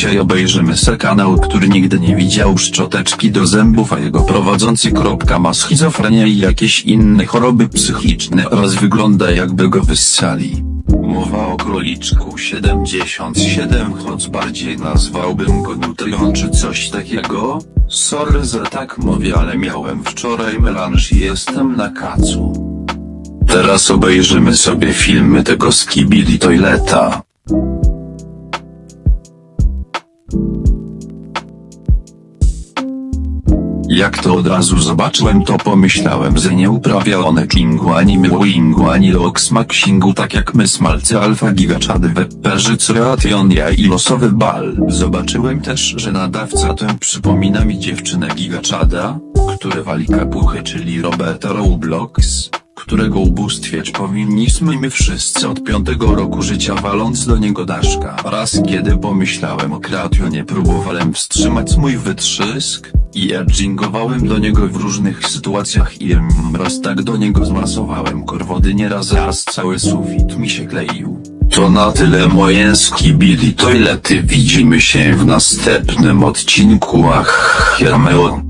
Dzisiaj obejrzymy se kanał, który nigdy nie widział szczoteczki do zębów, a jego prowadzący kropka ma schizofrenię i jakieś inne choroby psychiczne oraz wygląda jakby go wyssali. Mowa o króliczku 77, choć bardziej nazwałbym go nutrią czy coś takiego. Sorry, że tak mówię, ale miałem wczoraj melanż i jestem na kacu. Teraz obejrzymy sobie filmy tego skibidi toileta. Jak to od razu zobaczyłem to pomyślałem, że nie uprawia one kingu ani myłingu ani loksmaksingu tak jak my smalcy alfa gigaczady webperzy creationia i losowy bal. Zobaczyłem też, że nadawca ten przypomina mi dziewczynę gigaczada, które wali kapuchy czyli Roberta Roblox którego ubóstwieć powinniśmy my wszyscy od piątego roku życia waląc do niego daszka. Raz kiedy pomyślałem o kreationie próbowałem wstrzymać mój wytrzysk i edgingowałem do niego w różnych sytuacjach i raz tak do niego zmasowałem korwody nieraz raz cały sufit mi się kleił. To na tyle moje skibili toilety widzimy się w następnym odcinku ach, jameo.